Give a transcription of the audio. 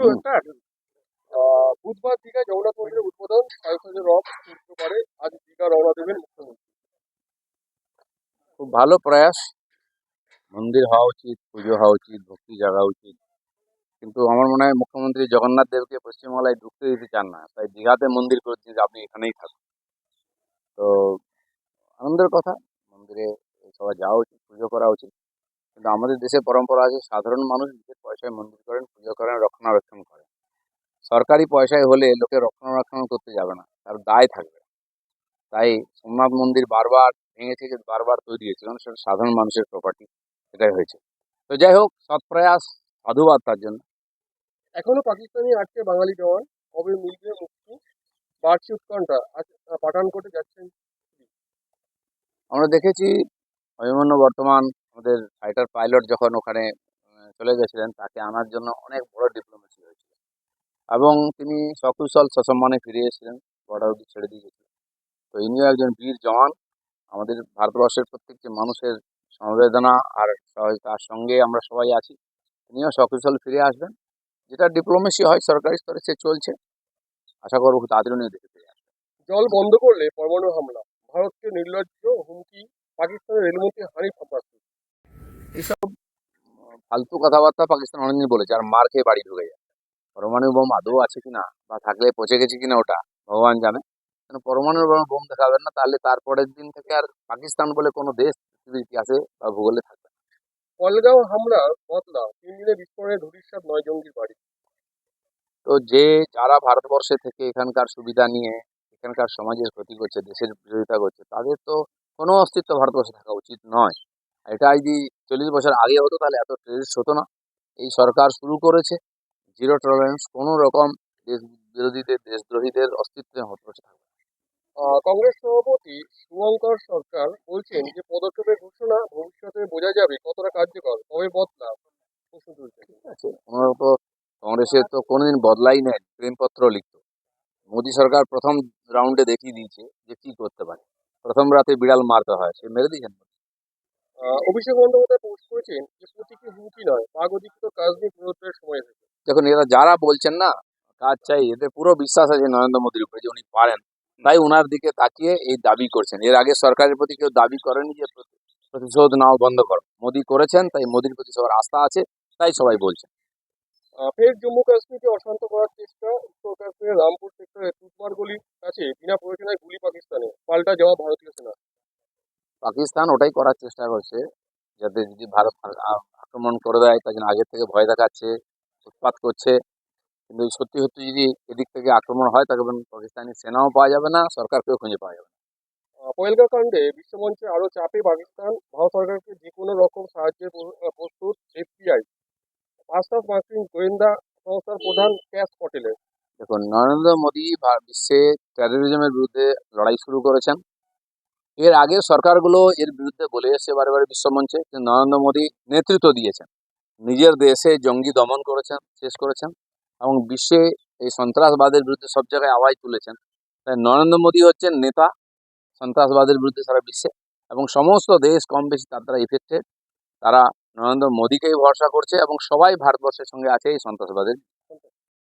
শুরু বুধবার দীঘায় জগন্নাথ মন্দিরের উদ্বোধন রথ উঠতে পারে আজ দীঘা রওনা দেবেন মুখ্যমন্ত্রী। খুব ভালো প্রয়াস। মন্দির হওয়া উচিত, পুজো হওয়া উচিত, ভক্তি জাগা উচিত। কিন্তু আমার মনে হয় মুখ্যমন্ত্রী জগন্নাথ দেবকে পশ্চিমবাংলায় ঢুকতে দিতে চান না। তাই দীঘাতে মন্দির করে দিন আপনি এখানেই থাকুন। তো, আনন্দের কথা। মন্দিরে সবাই যাওয়া উচিত, পুজো করা উচিত। কিন্তু আমাদের দেশে পরম্পরা আছে সাধারণ মানুষ নিজের পয়সায় মন্দির করেন পুজো করেন রক্ষণাবেক্ষণ করেন। সরকারি পয়সায় হলে লোকে রক্ষণাবেক্ষণ করতে যাবে না তার দায় থাকবে। তাই সোমনাথ মন্দির বারবার ভেঙেছে যে বারবার তৈরি হয়েছে কারণ সেটা সাধারণ মানুষের প্রপার্টি এটাই হয়েছে। তো যাই হোক সৎ প্রয়াস সাধুবাদ তার জন্য। এখনও পাকিস্তানি আটকে বাঙালি জওয়ান কবে মিলবে মুক্তি? বাড়ছে উৎকণ্ঠা আজ পাঠানকোটে যাচ্ছেন আমরা দেখেছি অভিমন্য বর্তমান আমাদের ফাইটার পাইলট যখন ওখানে চলে গেছিলেন, তাকে আনার জন্য অনেক বড় ডিপ্লোমেসি হয়েছিল। এবং তিনি সকুশল সসম্মানে ফিরে এসেছিলেন বর্ডার অব্দি ছেড়ে দিয়ে গেছিলেন। তো ইনিও একজন বীর জওয়ান। আমাদের ভারতবর্ষের প্রত্যেকটি মানুষের সমবেদনা আর তার সঙ্গে আমরা সবাই আছি। তিনিও সকুশল ফিরে আসবেন। যেটা ডিপ্লোমেসি হয়, সরকারি স্তরে সে চলছে। আশা করব তাড়াতাড়ি উনি দেখে ফিরে আসবেন। জল বন্ধ করলে পরমাণু হামলা। ভারতকে নির্লজ্জ হুমকি, পাকিস্তানের রেলমন্ত্রী হানিফ আব্বাসি। এইসব ফালতু কথাবার্তা পাকিস্তান অনেকদিন বলেছে আর মার খেয়ে বাড়ি ঢুকে যায়। পরমাণু বোম আদৌ আছে কিনা বা থাকলে পচে গেছে কিনা ওটা ভগবান জানে। কেন পরমাণু বোম বোম দেখাবেন না তাহলে তারপরের দিন থেকে আর পাকিস্তান বলে কোনো দেশ পৃথিবীর ইতিহাসে বা ভূগোলে থাকবে। কলগাঁও হামলার বদলা তিন দিনের বিস্ফোরণে ধূলিসাৎ নয় জঙ্গির বাড়ি। তো যে যারা ভারতবর্ষে থেকে এখানকার সুবিধা নিয়ে এখানকার সমাজের ক্ষতি করছে দেশের বিরোধিতা করছে তাদের তো কোনো অস্তিত্ব ভারতবর্ষে থাকা উচিত নয়। এটা যদি চল্লিশ বছর আগে হতো তাহলে এত টেরিস্ট হতো না। এই সরকার শুরু করেছে জিরো টলারেন্স কোনো রকম দেশ বিরোধীদের দেশদ্রোহীদের অস্তিত্বে থাকবে আহ, কংগ্রেস সভাপতি শুভঙ্কর সরকার বলছেন যে পদক্ষেপের ঘোষণা ভবিষ্যতে বোঝা যাবে কতটা কার্যকর কবে বদলা ওনারা তো কংগ্রেসের তো কোনোদিন বদলাই নেই প্রেমপত্র লিখতো। মোদী সরকার প্রথম রাউন্ডে দেখিয়ে দিয়েছে যে কি করতে পারে। প্রথম রাতে বিড়াল মারতে হয় সে মেরে দিয়েছেন অভিষেক বন্দ্যোপাধ্যায় পোস্ট করেছেন যে প্রতীকী হুমকি নয়? পাক অধিকৃত কাশ্মীর পুনরুদ্ধারের সময় এসেছে দেখুন এরা যারা বলছেন না কাজ চাই এদের পুরো বিশ্বাস আছে নরেন্দ্র মোদীর উপরে যে উনি পারেন। তাই ওনার দিকে তাকিয়ে এই দাবি করছেন। এর আগে সরকারের প্রতি কেউ দাবি করেনি যে প্রতিশোধ নাও বন্ধ করো। মোদী করেছেন তাই মোদীর প্রতি সবার আস্থা আছে তাই সবাই বলছেন। ফের জম্মু কাশ্মীরকে অশান্ত করার চেষ্টা উত্তর কাশ্মীরের রামপুর সেক্টরে তুতমার গলির কাছে বিনা প্রয়োজনে গুলি পাকিস্তানে। পাল্টা জবাব ভারতীয় সেনা। পাকিস্তান ওটাই করার চেষ্টা করছে যাতে যদি ভারত আক্রমণ করে দেয় তার জন্য আগের থেকে ভয় দেখাচ্ছে উৎপাত করছে। কিন্তু সত্যি সত্যি যদি এদিক থেকে আক্রমণ হয় তখন পাকিস্তানি সেনাও পাওয়া যাবে না সরকারকেও খুঁজে পাওয়া যাবে না। পহেলগাঁও কাণ্ডে বিশ্বমঞ্চে আরও চাপে পাকিস্তান ভারত সরকারকে যে কোনো রকম সাহায্যের প্রস্তুত এফবিআই। ফার্স্ট অফ মার্কিন গোয়েন্দা সংস্থার প্রধান ক্যাশ পটেলের। দেখুন নরেন্দ্র মোদী বিশ্বে টেরোরিজমের বিরুদ্ধে লড়াই শুরু করেছেন। এর আগে সরকারগুলো এর বিরুদ্ধে বলে এসেছে বারে বিশ্বমঞ্চে কিন্তু নরেন্দ্র মোদী নেতৃত্ব দিয়েছেন। নিজের দেশে জঙ্গি দমন করেছেন, শেষ করেছেন এবং বিশ্বে এই সন্ত্রাসবাদের বিরুদ্ধে সব জায়গায় আওয়াজ তুলেছেন। তাই নরেন্দ্র মোদী হচ্ছেন নেতা সন্ত্রাসবাদের বিরুদ্ধে সারা বিশ্বে এবং সমস্ত দেশ কম বেশি তার দ্বারা ইফেক্টেড তারা নরেন্দ্র মোদীকেই ভরসা করছে এবং সবাই ভারতবর্ষের সঙ্গে আছে এই সন্ত্রাসবাদের।